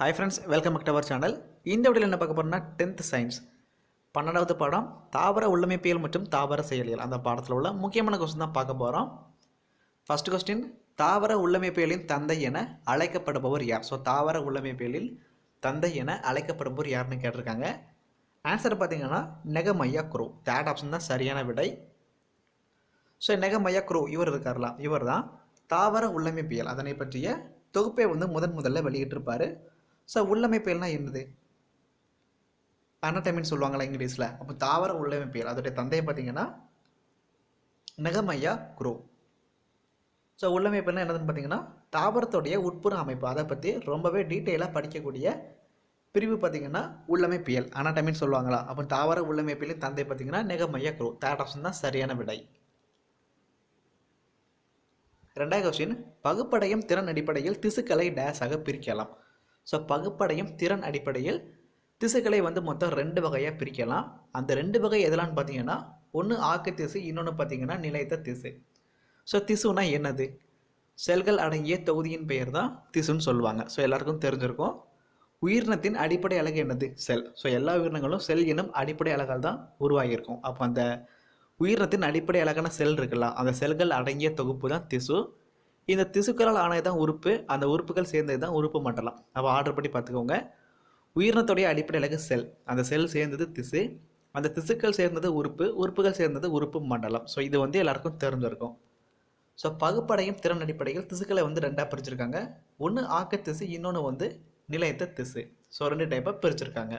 Hi friends welcome back to our channel இந்த வீடியோவில் என்ன பார்க்க போறோம்னா டென்த் சயின்ஸ் பன்னெண்டாவது பாடம் தாவர உள்ளமைப்பியல் மற்றும் தாவர செயலியல் அந்த பாடத்தில் உள்ள முக்கியமான கொஸ்டின் தான் பார்க்க போகிறோம் ஃபர்ஸ்ட் கொஸ்டின் தாவர உள்ளமைப்பியலின் தந்தை என அழைக்கப்படுபவர் யார்? ஸோ தாவர உள்ளமைப்பியலில் தந்தை என அழைக்கப்படுபவர் யாருன்னு கேட்டிருக்காங்க. ஆன்சர் பார்த்தீங்கன்னா நெகமையா குரோ. தேர்ட் ஆப்ஷன் தான் சரியான விடை. ஸோ நெகமையா குரோ இவர் இருக்கார்லாம் இவர் தான் தாவர உள்ளமைப்பியல். அதனை பற்றிய தொகுப்பை வந்து முதன் முதல்ல வெளியிட்டிருப்பார். ஸோ உள்ளமைப்பியல்னா என்னது? அனட்டமின்னு சொல்லுவாங்களா இங்கிலீஷில். அப்போ தாவர உள்ளமைப்பியல் அதோடைய தந்தையை பார்த்தீங்கன்னா நெகமையா குரோ. ஸோ உள்ளமைப்புனா என்னதுன்னு பார்த்தீங்கன்னா தாவரத்துடைய உட்புற அமைப்பு. அதை பற்றி ரொம்பவே டீட்டெயிலாக படிக்கக்கூடிய பிரிவு பார்த்தீங்கன்னா உள்ளமைப்பியல். அனாட்டமின்னு சொல்லுவாங்களா? அப்போ தாவர உள்ளமைப்பியலின் தந்தை பார்த்தீங்கன்னா நெகமையா குரோ. தேர்ட் ஆப்ஷன் தான் சரியான விடை. ரெண்டாவது கொஸ்டின் பகுப்படையும் திறன் அடிப்படையில் திசுக்களை டேஸாக பிரிக்கலாம். ஸோ பகுப்படையும் திறன் அடிப்படையில் திசுக்களை வந்து மொத்தம் ரெண்டு வகையாக பிரிக்கலாம். அந்த ரெண்டு வகை எதெல்லாம்னு பார்த்தீங்கன்னா ஒன்று ஆக்கு திசு இன்னொன்று பார்த்தீங்கன்னா நிலைத்த திசு. ஸோ திசுனா என்னது? செல்கள் அடங்கிய தொகுதியின் பெயர் தான் திசுன்னு சொல்லுவாங்க. ஸோ எல்லாருக்கும் தெரிஞ்சிருக்கும். உயிரினத்தின் அடிப்படை அழகு என்னது? செல். ஸோ எல்லா உயிரினங்களும் செல் எனும் அடிப்படை அழகால் தான் உருவாகியிருக்கும். அப்போ அந்த உயிரினத்தின் அடிப்படை அழகான செல் இருக்குல்ல அந்த செல்கள் அடங்கிய தொகுப்பு தான் திசு. இந்த திசுக்களால் ஆனது தான் உறுப்பு அந்த உறுப்புகள் சேர்ந்தது தான் உறுப்பு மண்டலம். அப்போ ஆர்டர் படி பார்த்துக்கோங்க. உயிரினத்துடைய அடிப்படை செல் அந்த செல் சேர்ந்தது திசு அந்த திசுக்கள் சேர்ந்தது உறுப்பு உறுப்புகள் சேர்ந்தது உறுப்பு மண்டலம். ஸோ இது வந்து எல்லாருக்கும் தெரிஞ்சிருக்கும். ஸோ பகுப்படையும் திறன் அடிப்படையில் திசுக்களை வந்து ரெண்டாக பிரிச்சிருக்காங்க. ஒன்று ஆக்க திசு இன்னொன்று வந்து நிலையத்த திசு. ஸோ ரெண்டு டைப்பாக பிரிச்சிருக்காங்க.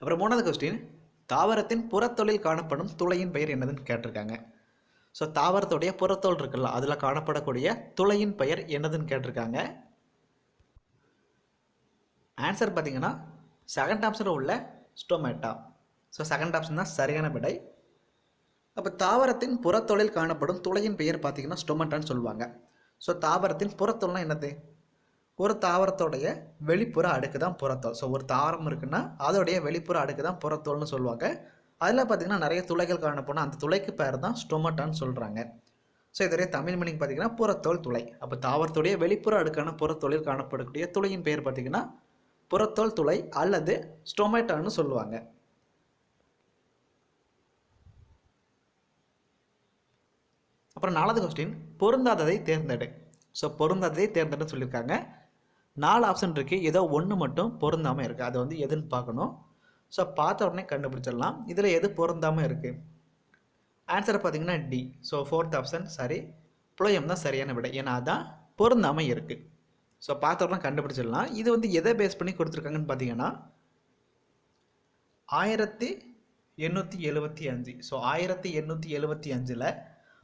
அப்புறம் மூணாவது கொஸ்டின் தாவரத்தின் புறத்தொழில் காணப்படும் துளையின் பெயர் என்னதுன்னு கேட்டிருக்காங்க. ஸோ தாவரத்துடைய புறத்தோல் இருக்குல்ல அதில் காணப்படக்கூடிய துளையின் பெயர் என்னதுன்னு கேட்டிருக்காங்க. ஆன்சர் பார்த்தீங்கன்னா செகண்ட் ஆப்ஷனில் உள்ள ஸ்டோமேட்டா ஸோ செகண்ட் ஆப்ஷன் தான் சரியான விடை. அப்போ தாவரத்தின் புறத்தொழில் காணப்படும் துளையின் பெயர் பார்த்தீங்கன்னா ஸ்டொமட்டான்னு சொல்லுவாங்க. ஸோ தாவரத்தின் புறத்தொழில்னா என்னது? ஒரு தாவரத்தோடைய வெளிப்புற அடுக்கு தான் புறத்தோல். ஸோ ஒரு தாவரம் இருக்குன்னா அதோடைய வெளிப்புற அடுக்கு தான் புறத்தோல்னு சொல்லுவாங்க. அதில் பார்த்தீங்கன்னா நிறைய துளைகள் காணப்போனால் அந்த துளைக்கு பேர் தான் ஸ்டொமட்டான்னு சொல்கிறாங்க ஸோ இதோடைய தமிழ் மீனிங் பார்த்தீங்கன்னா புறத்தோல் துளை. அப்போ தாவரத்துடைய வெளிப்புற அடுக்கான புறத்தோலில் காணப்படக்கூடிய துளையின் பெயர் பார்த்தீங்கன்னா புறத்தோல் துளை அல்லது ஸ்டொமேட்டான்னு சொல்லுவாங்க. அப்புறம் நாலாவது கொஸ்டின் பொருந்தாததை தேர்ந்தெடு. ஸோ பொருந்தாததை தேர்ந்தெடுன்னு சொல்லியிருக்காங்க. நாலு ஆப்ஷன் இருக்குது ஏதோ ஒன்று மட்டும் பொருந்தாமல் இருக்குது அதை வந்து எதுன்னு பார்க்கணும். ஸோ பார்த்த உடனே கண்டுபிடிச்சிடலாம். இதில் எது பொருந்தாமல் இருக்குது ஆன்சர் பார்த்தீங்கன்னா டி ஸோ ஃபோர்த் ஆப்ஷன் சரி. புளயம் தான் சரியான விடை. ஏன்னா அதான் பொருந்தாமல் இருக்குது ஸோ பார்த்த உடனே கண்டுபிடிச்சிடலாம். இது வந்து எதை பேஸ் பண்ணி கொடுத்துருக்காங்கன்னு பார்த்தீங்கன்னா ஆயிரத்தி எண்ணூற்றி எழுபத்தி அஞ்சு. ஸோ ஆயிரத்தி எண்ணூற்றி எழுபத்தி அஞ்சில்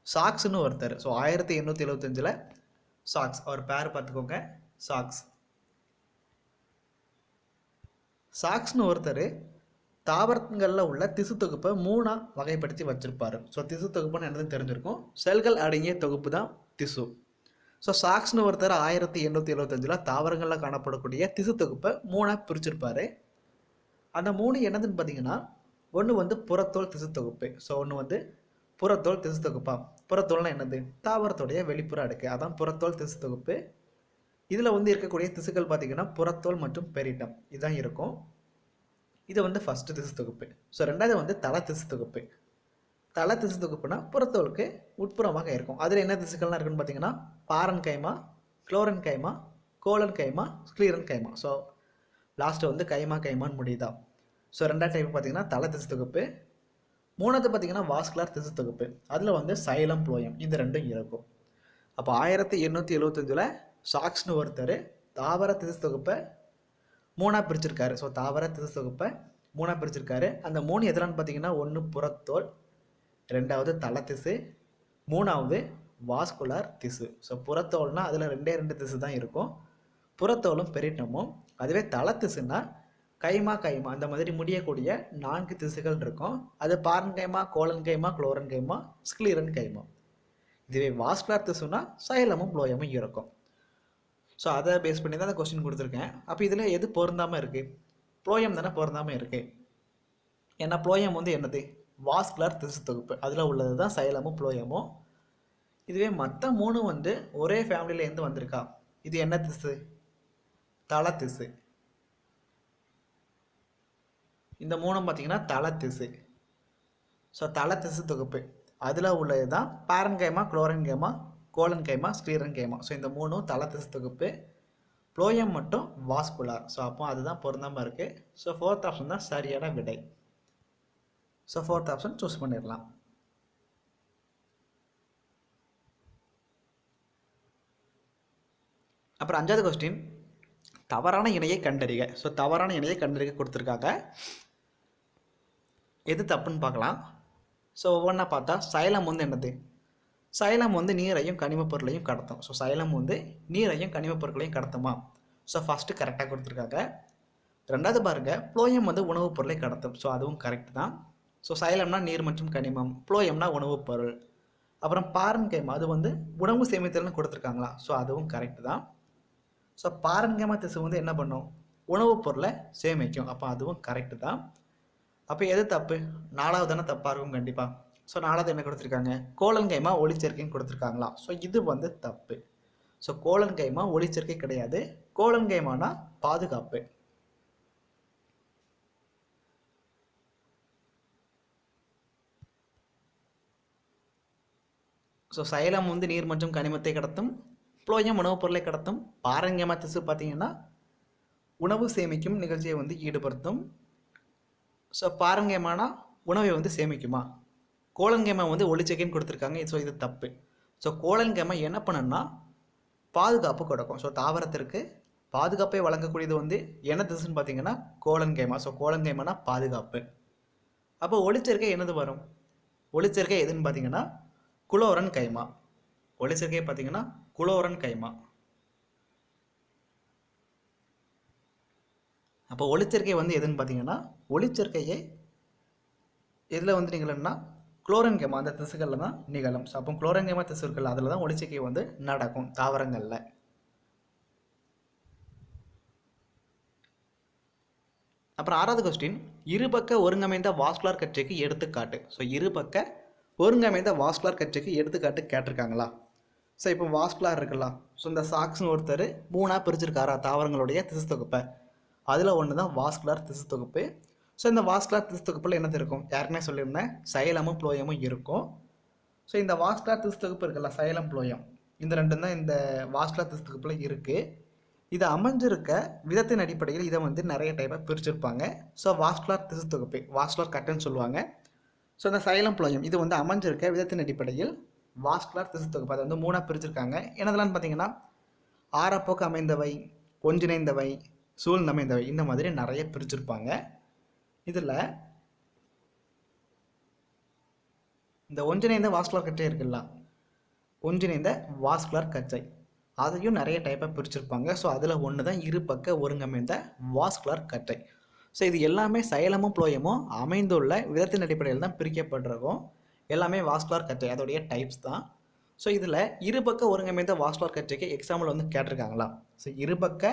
சாக்ஸ்னு ஒருத்தர். ஸோ ஆயிரத்தி எண்ணூற்றி எழுபத்தஞ்சில் சாக்ஸ் அவர் பேர் பார்த்துக்கோங்க. சாக்ஸ் சாக்ஸ்னு ஒருத்தர் தாவரங்களில் உள்ள திசு தொகுப்பை மூணாக வகைப்படுத்தி வச்சுருப்பார். ஸோ திசு தொகுப்புன்னு என்னதுன்னு தெரிஞ்சிருக்கும். செல்கள் அடங்கிய தொகுப்பு தான் திசு. ஸோ சாக்ஸ்னு ஒருத்தர் ஆயிரத்தி எண்ணூற்றி எழுபத்தஞ்சில் தாவரங்களில் காணப்படக்கூடிய திசு தொகுப்பை மூணாக பிரிச்சிருப்பார். அந்த மூணு என்னதுன்னு பார்த்தீங்கன்னா ஒன்று வந்து புறத்தோல் திசு தொகுப்பு. ஸோ ஒன்று வந்து புறத்தோல் திசு தொகுப்பா? புறத்தோல்னா என்னது? தாவரத்துடைய வெளிப்புற அடுக்கு. அதான் புறத்தோல் திசு தொகுப்பு. இதில் வந்து இருக்கக்கூடிய திசுக்கள் பார்த்தீங்கன்னா புறத்தோல் மற்றும் பெரிட்டம். இதுதான் இருக்கும். இது வந்து ஃபஸ்ட்டு திசு தொகுப்பு. ஸோ ரெண்டாவது வந்து தலை திசு தொகுப்பு. தலை திசு தொகுப்புனா புறத்தோலுக்கு உட்புறமாக இருக்கும். அதில் என்ன திசுக்கள்லாம் இருக்குன்னு பார்த்தீங்கன்னா parenchyma chlorenchyma collenchyma sclerenchyma so last வந்து கைமா கைமான்னு முடியுதா? ஸோ ரெண்டாவது டைப் பார்த்தீங்கன்னா தலை திசு தொகுப்பு. மூணாவது பார்த்தீங்கன்னா வாஸ்குலார் திசு தொகுப்பு. அதில் வந்து சைலம் புளோயம். இது ரெண்டும் இருக்கும். அப்போ ஆயிரத்தி எண்ணூற்றி எழுபத்தஞ்சில் சாக்ஸ்னு ஒருத்தர் தாவர திசு தொகுப்பை மூணாக பிரிச்சிருக்காரு. ஸோ தாவர திசு தொகுப்பை மூணாக பிரிச்சிருக்காரு. அந்த மூணு எதிரான்னு பார்த்தீங்கன்னா ஒன்று புறத்தோல் ரெண்டாவது தலை திசு மூணாவது வாஸ்குலார் திசு. ஸோ புறத்தோல்னால் அதில் ரெண்டே ரெண்டு திசு தான் இருக்கும். புறத்தோலும் பெரிட்டமும். அதுவே தலை திசுனா கைமா கைமா அந்த மாதிரி முடியக்கூடிய நான்கு திசுகள் இருக்கும். அது பாரன் கைமா கோலன் கைமா குளோரன் கைமா ஸ்க்ளீரன் கைமா. இதுவே வாஸ்குலார் திசுனா சைலமும் லோயமும் இருக்கும். ஸோ அதை பேஸ் பண்ணி தான் அந்த கொஸ்டின் கொடுத்துருக்கேன். அப்போ இதில் எது பொருந்தாமல் இருக்குது ப்ளோயம் தானே பொருந்தாமல் இருக்குது ஏன்னா ப்ளோயம் வந்து என்னது? வாஸ்குலர் திசு தொகுப்பு. அதில் உள்ளது தான் சைலமும் ப்ளோயமும். இதுவே மற்ற மூணு வந்து ஒரே ஃபேமிலியிலேருந்து வந்திருக்கா? இது என்ன திசு? தல திசு. இந்த மூணும் பார்த்தீங்கன்னா தல திசு. ஸோ தல திசு தொகுப்பு. அதில் உள்ளது தான் parenchyma chlorenchyma collenchyma sclerenchyma. So இந்த மூணும் தல தொகுப்பு ப்ளோயம் மட்டும் வாஸ்குலார். ஸோ அப்போ அதுதான் பொருந்தாமல் இருக்குது ஸோ ஃபோர்த் ஆப்ஷன் தான் சரியான விடை. ஸோ ஃபோர்த் ஆப்ஷன் சூஸ் பண்ணிடலாம். அப்புறம் அஞ்சாவது கொஸ்டின் தவறான இணையை கண்டறிக. ஸோ தவறான இணையை கண்டறிக கொடுத்துருக்காங்க. எது தப்புன்னு பார்க்கலாம். ஸோ ஒவ்வொன்றா பார்த்தா சைலம் வந்து என்னது? சைலம் வந்து நீரையும் கனிமப் பொருளையும் கடத்தும். ஸோ சைலம் வந்து நீரையும் கனிமப் பொருட்களையும் கடத்துமா ஸோ ஃபஸ்ட்டு கரெக்டாக கொடுத்துருக்காங்க. ரெண்டாவது பாருங்க ப்ளோயம் வந்து உணவுப் பொருளை கடத்தும். ஸோ அதுவும் கரெக்ட் தான். ஸோ சைலம்னா நீர் மற்றும் கனிமம். ப்ளோயம்னா உணவுப் பொருள். அப்புறம் பாரன்கேம் அது வந்து உணவு சேமித்தல்னு கொடுத்துருக்காங்களா? ஸோ அதுவும் கரெக்ட் தான். ஸோ பாரன்கைமா திசு வந்து என்ன பண்ணும்? உணவுப் பொருளை சேமிக்கும். அப்போ அதுவும் கரெக்டு தான். அப்போ எது தப்பு? நாலாவது தானே தப்பாக இருக்கும் கண்டிப்பாக ஸோ நாலாவது என்ன கொடுத்துருக்காங்க? கோலன்கைமா ஒளிச்சேர்க்கைன்னு கொடுத்துருக்காங்களா ஸோ இது வந்து தப்பு. ஸோ கோலன்கைமா ஒளிச்சேர்க்கை கிடையாது. கோலன்கைமானா பாதுகாப்பு. ஸோ சைலம் வந்து நீர் மற்றும் கனிமத்தை கடத்தும் புளோயம் உணவுப் பொருளை கடத்தும் பாரங்கமா திசு பார்த்தீங்கன்னா உணவு சேமிக்கும் நிகழ்ச்சியை வந்து ஈடுபடுத்தும். ஸோ பாரங்கமானா உணவை வந்து சேமிக்குமா? கோலன்கேமா வந்து ஒளிச்சேக்கைன்னு கொடுத்துருக்காங்க. ஸோ இது தப்பு. ஸோ கோலன்கேமா என்ன பண்ணுன்னா பாதுகாப்பு கொடுக்கும். ஸோ தாவரத்திற்கு பாதுகாப்பை வழங்கக்கூடியது வந்து என்ன திசுன்னு பார்த்தீங்கன்னா கோலன்கேமா ஸோ கோலன்கேமானா பாதுகாப்பு. அப்போ ஒளிச்சேர்க்கை என்னது வரும்? ஒளிச்சேர்க்கை எதுன்னு பார்த்தீங்கன்னா குளோரன் கைமா. ஒளிச்சேர்க்கை பார்த்தீங்கன்னா குளோரன் கைமா. அப்போ ஒளிச்சேர்க்கை வந்து எதுன்னு பார்த்தீங்கன்னா ஒளிச்சேர்க்கையை எதில் வந்து குளோரங்கேமா அந்த திசுகளில் தான் நிகழும். ஸோ அப்போ குளோரங்கேமா திசுகள் அதில் தான் ஒளிச்சிக்கை வந்து நடக்கும் தாவரங்களில். அப்புறம் ஆறாவது கொஸ்டின் இருபக்க ஒருங்கமைந்த வாஸ்குலார் கட்சிக்கு எடுத்துக்காட்டு. ஸோ இருபக்க ஒருங்கமைந்த வாஸ்குலார் கட்சிக்கு எடுத்துக்காட்டு கேட்டிருக்காங்களா? ஸோ இப்போ வாஸ்குலார் இருக்கலாம் ஸோ இந்த சாக்ஸ்னு ஒருத்தர் மூணாக பிரிச்சிருக்காரா தாவரங்களுடைய திசு தொகுப்பை. அதில் ஒன்று தான் வாஸ்குலார் திசு தொகுப்பு. ஸோ இந்த வாஸ்குலார் திசு என்னது இருக்கும்? யாருன்னே சொல்லியிருந்தேன் சைலமும் ப்ளோயமும் இருக்கும். ஸோ இந்த வாஸ்குலார் திசு இருக்குல்ல சைலம் ப்ளோயம் இந்த ரெண்டும் தான் இந்த வாஸ்குலார் திசு இருக்குது இது அமைஞ்சிருக்க விதத்தின் அடிப்படையில் இதை வந்து நிறைய டைப்பாக பிரிச்சிருப்பாங்க. ஸோ வாஸ்குலார் திசு தொகுப்பு கட்டுன்னு சொல்லுவாங்க. ஸோ இந்த சைலம் புலயம் இது வந்து அமைஞ்சிருக்க விதத்தின் அடிப்படையில் வாஸ்குலார் திசத்தொகுப்பு அதை வந்து மூணாக பிரிச்சிருக்காங்க. என்னதெல்லாம் பார்த்தீங்கன்னா ஆறப்போக்கு அமைந்தவை ஒன்றிணைந்தவை சூழ்ந்தமைந்தவை இந்த மாதிரி நிறைய பிரிச்சிருப்பாங்க. இதில் இந்த ஒன்றிணைந்த வாஸ்குலர் கச்சை இருக்குல்ல? ஒன்றிணைந்த வாஸ்குலர் கச்சை. அதையும் நிறைய டைப்பாக பிரிச்சிருப்பாங்க. ஸோ அதில் ஒன்று தான் இரு பக்க ஒருங்கமைந்த வாஸ்குலர் கச்சை. ஸோ இது எல்லாமே சைலமும் புளோயமும் அமைந்துள்ள விதத்தின் அடிப்படையில் தான் பிரிக்கப்பட்டிருக்கும். எல்லாமே வாஸ்குலர் கச்சை அதோடைய டைப்ஸ் தான். ஸோ இதில் இருபக்க ஒருங்கமைந்த வாஸ்குலர் கச்சைக்கு எக்ஸாம்பிள் வந்து கேட்டிருக்காங்களா? ஸோ இருபக்க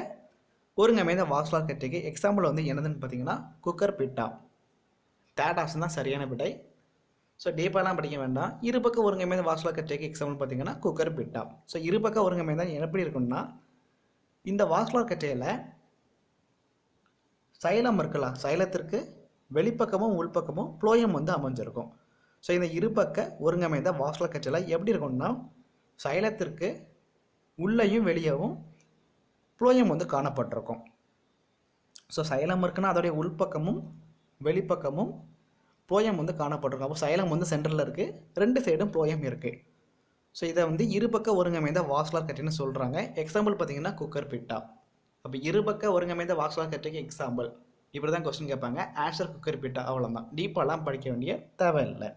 ஒருங்கமைந்த வாஸ்குலார் கட்டிக்கு எக்ஸாம்பிள் வந்து என்னதுன்னு பார்த்தீங்கன்னா குக்கர் பிட்டா. தேர்ட் ஆப்ஷன் தான் சரியான விடை ஸோ டீப்பாலாம் படிக்க வேண்டாம். இருபக்க ஒருங்கமைந்த வாஸ்குலார் கட்டிக்கு எக்ஸாம்பிள் பார்த்தீங்கன்னா குக்கர் பிட்டா. ஸோ இருபக்க ஒருங்கமைந்த எப்படி இருக்கும்னா இந்த வாஸ்குலார் கட்டையில் சைலம் இருக்கலாம் சைலத்திற்கு வெளிப்பக்கமும் உள்பக்கமும் ப்ளோயம் வந்து அமைஞ்சிருக்கும். ஸோ இந்த இருபக்க ஒருங்கமைந்த வாஸ்குலர் கட்சியில் எப்படி இருக்கும்னா சைலத்திற்கு உள்ளேயும் வெளியவும் புளோயம் வந்து காணப்பட்டிருக்கும். ஸோ சைலம் இருக்குன்னா அதோடைய உள்பக்கமும் வெளிப்பக்கமும் ப்ளோயம் வந்து காணப்பட்டிருக்கும். அப்போ சைலம் வந்து சென்டரில் இருக்குது ரெண்டு சைடும் ப்ளோயம் இருக்குது ஸோ இதை வந்து இருபக்க ஒருங்கமைந்த வாஸ்லார் கட்டின்னு சொல்கிறாங்க எக்ஸாம்பிள் பார்த்தீங்கன்னா குக்கர் பிட்டா அப்போ இருபக்க ஒருங்கமைந்த வாஸ்லார் கட்டிக்கு எக்ஸாம்பிள் இப்படி தான் கொஸ்டின் கேட்பாங்க ஆன்சர் குக்கர் பிட்டா அவ்வளோதான் டீப்பாலாம் படிக்க வேண்டிய தேவையில்லை.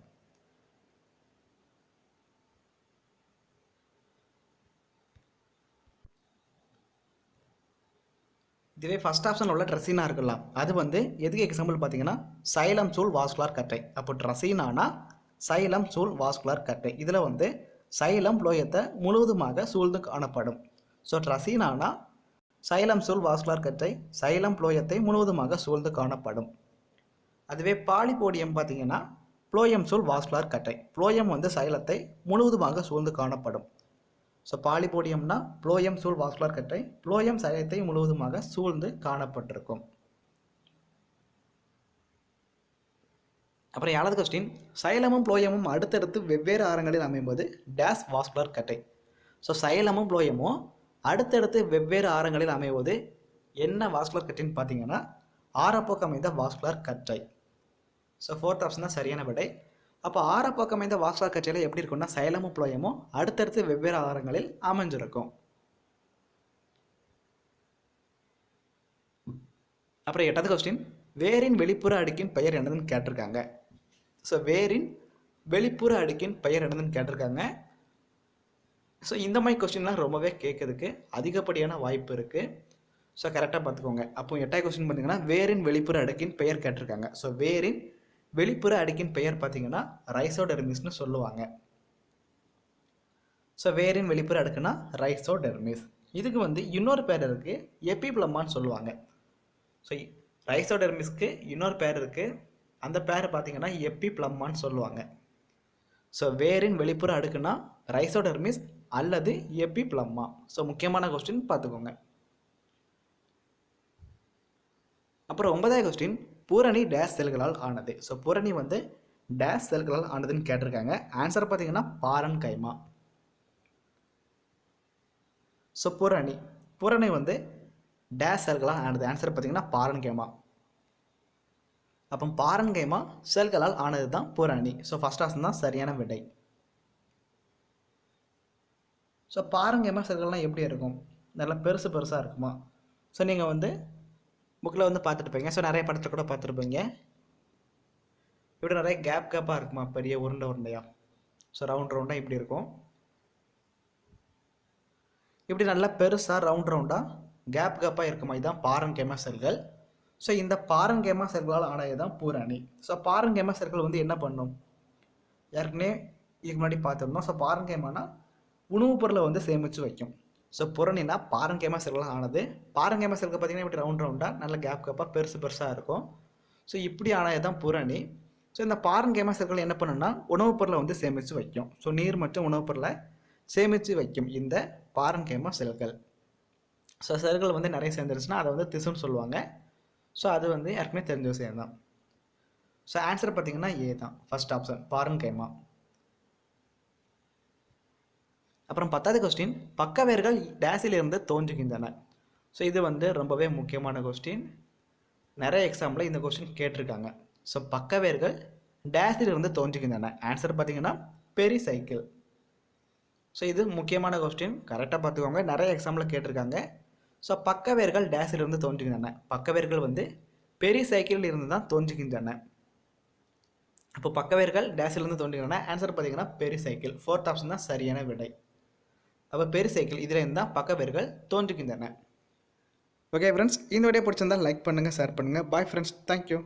இதுவே ஃபஸ்ட் ஆப்ஷன் உள்ள ட்ரெஸினா இருக்கலாம். அது வந்து எதுக்கு எக்ஸாம்பிள் பார்த்தீங்கன்னா சைலம் சூல் வாஸ்குலார் கட்டை அப்போ ட்ரெஸினானா சைலம் சூல் வாஸ்குலார் கட்டை இதில் வந்து சைலம் புளோயத்தை முழுவதுமாக சூழ்ந்து காணப்படும். ஸோ ட்ரசீனானா சைலம் சூல் வாஸ்குலார் கட்டை சைலம் புளோயத்தை முழுவதுமாக சூழ்ந்து காணப்படும். அதுவே பாலிபோடியம் பார்த்தீங்கன்னா புளோயம் சூல் வாஸ்குலார் கட்டை புளோயம் வந்து சைலத்தை முழுவதுமாக சூழ்ந்து காணப்படும். ஸோ பாலிபோடியம்னா புளோயம் சூழ் வாஸ்குலர் கட்டை புளோயம் சரீரத்தை முழுவதுமாக சூழ்ந்து காணப்பட்டிருக்கும். அப்புறம் ஏழாவது கொஸ்டின் சைலமும் புளோயமும் அடுத்தடுத்து வெவ்வேறு ஆரங்களில் அமையும்போது டேஸ் வாஸ்குலர் கட்டை ஸோ சைலமும் புளோயமும் அடுத்தடுத்து வெவ்வேறு ஆரங்களில் அமைவது என்ன வாஸ்குலர் கட்டைன்னு பார்த்தீங்கன்னா ஆரப்போக்கு அமைந்த வாஸ்குலர் கட்டை ஸோ ஃபோர்த் ஆப்ஷன் தான் சரியான விடை. அப்போ ஆரப்பக்கம் அமைந்த வாஸ்குலர் கட்சியில் எப்படி இருக்கும்னா சைலமும் புளோயமும் அடுத்தடுத்து வெவ்வேறு ஆரங்களில் அமைஞ்சிருக்கும். அப்புறம் எட்டாவது கொஸ்டின் வேரின் வெளிப்புற அடுக்கின் பெயர் என்னதுன்னு கேட்டிருக்காங்க. ஸோ வேரின் வெளிப்புற அடுக்கின் பெயர் என்னதுன்னு கேட்டிருக்காங்க. ஸோ இந்த மாதிரி கொஸ்டின்லாம் ரொம்பவே கேட்கறதுக்கு அதிகப்படியான வாய்ப்பு இருக்குது ஸோ கரெக்டாக பார்த்துக்கோங்க. அப்போ எட்டாவது கொஸ்டின் பார்த்தீங்கன்னா வேரின் வெளிப்புற அடுக்கின் பெயர் கேட்டிருக்காங்க. ஸோ வேரின் வெளிப்புற அடுக்கின் பெயர் பார்த்தீங்கன்னா ரைசோடெர்மிஸ்னு சொல்லுவாங்க. ஸோ வேரின் வெளிப்புற அடுக்குன்னா ரைசோடெர்மிஸ். இதுக்கு வந்து இன்னொரு பேர் இருக்குது எபிப்ளமான்னு சொல்லுவாங்க. ஸோ ரைசோடெர்மிஸ்க்கு இன்னொரு பேர் இருக்குது அந்த பேர் பார்த்தீங்கன்னா எப்பிப்ளம்மான்னு சொல்லுவாங்க. ஸோ வேரின் வெளிப்புற அடுக்குன்னா ரைசோடெர்மிஸ் அல்லது எப்பிப்ளம்மா ஸோ முக்கியமான கொஸ்டின் பார்த்துக்கோங்க. அப்புறம் ஒன்பதாவது கொஸ்டின் பூரணி டேஸ் செல்களால் ஆனது. ஸோ பூரணி வந்து டேஷ் செல்களால் ஆனதுன்னு கேட்டிருக்காங்க. ஆன்சர் பார்த்தீங்கன்னா பாரன் கைமா. ஸோ பூரணி. பூரணி வந்து டேஷ் செல்களால் ஆனது. ஆன்சர் பார்த்தீங்கன்னா பாரன் கைமா. அப்போ பாரன் கைமா செல்களால் ஆனது தான் பூரணி. ஸோ ஃபஸ்ட் ஆப்ஷன் தான் சரியான விடை. ஸோ பாரங்கைமா செல்கள்லாம் எப்படி இருக்கும்? நல்லா பெருசு பெருசாக இருக்குமா? ஸோ நீங்கள் வந்து புக்கில் வந்து பார்த்துருப்பீங்க ஸோ நிறைய படத்தில் கூட பார்த்துருப்பீங்க இப்படி நிறைய கேப் கேப்பாக இருக்குமா? பெரிய உருண்டை உருண்டையாக ஸோ ரவுண்ட் ரவுண்டாக இப்படி இருக்கும். இப்படி நல்லா பெருசாக ரவுண்ட் ரவுண்டாக கேப் கேப்பாக இருக்குமா? இதுதான் பாரங்கேமா செல்கள். ஸோ இந்த பாரங்கேமா செல்களால் ஆனது தான் பூராணி ஸோ பாரங்கேமா செல்கள் வந்து என்ன பண்ணும்? ஏற்கனவே இதுக்கு முன்னாடி பார்த்துருந்தோம். ஸோ பாரங்கேமானா உணவுப் பொருளை வந்து சேமித்து வைக்கும். ஸோ புறணினா பாரங்கேமா செல்களாக ஆனது. பாரங்கேமா செல்கள் பார்த்தீங்கன்னா இப்படி ரவுண்ட் ரவுண்டாக நல்ல கேப் கேப்பாக பெருசு பெருசாக இருக்கும். ஸோ இப்படி ஆனது தான் புரணி ஸோ இந்த பாரங்கேமா செல்கள் என்ன பண்ணுன்னா உணவுப் பொருளை வந்து சேமித்து வைக்கும். ஸோ நீர் மற்றும் உணவுப் பொருளை சேமித்து வைக்கும் இந்த பாரங்கேமா செல்கள். ஸோ செல்கள் வந்து நிறைய சேர்ந்துருச்சுன்னா அதை வந்து திசுன்னு சொல்லுவாங்க. ஸோ அது வந்து ஏற்கனவே தெரிஞ்ச விஷயம் தான் ஸோ ஆன்சர் பார்த்தீங்கன்னா ஏ தான். First option parenchyma. அப்புறம் பத்தாவது கொஸ்டின் பக்கவேர்கள் டேஸில் இருந்து தோன்றுகின்றன. ஸோ இது வந்து ரொம்பவே முக்கியமான கொஸ்டின் நிறைய எக்ஸாம்பிள் இந்த கொஸ்டின் கேட்டிருக்காங்க. ஸோ பக்கவேர்கள் டேஸில் இருந்து தோன்றுகின்றன. ஆன்சர் பார்த்தீங்கன்னா பெரி சைக்கிள். ஸோ இது முக்கியமான கொஸ்டின் கரெக்டாக பார்த்துக்கோங்க. நிறைய எக்ஸாம்பிள் கேட்டிருக்காங்க. ஸோ பக்கவேர்கள் டேஸில் இருந்து தோன்றுகின்றன. பக்கவேர்கள் வந்து பெரிய சைக்கிளில் இருந்து தான் தோன்றுகின்றன. அப்போ பக்கவேர்கள் டேஸிலிருந்து தோன்றுகின்றன. ஆன்சர் பார்த்தீங்கன்னா பெரிய சைக்கிள். ஃபோர்த் ஆப்ஷன் தான் சரியான விடை. அப்போ பெருசைக்கிள் இதுலேருந்து தான் பக்க தான் பக்கவேர்கள் தோன்றுகின்றன. ஓகே ஃப்ரெண்ட்ஸ் இந்த வீடியோ பிடிச்சிருந்தால் லைக் பண்ணுங்கள் ஷேர் பண்ணுங்கள் பாய் ஃப்ரெண்ட்ஸ் தேங்க்யூ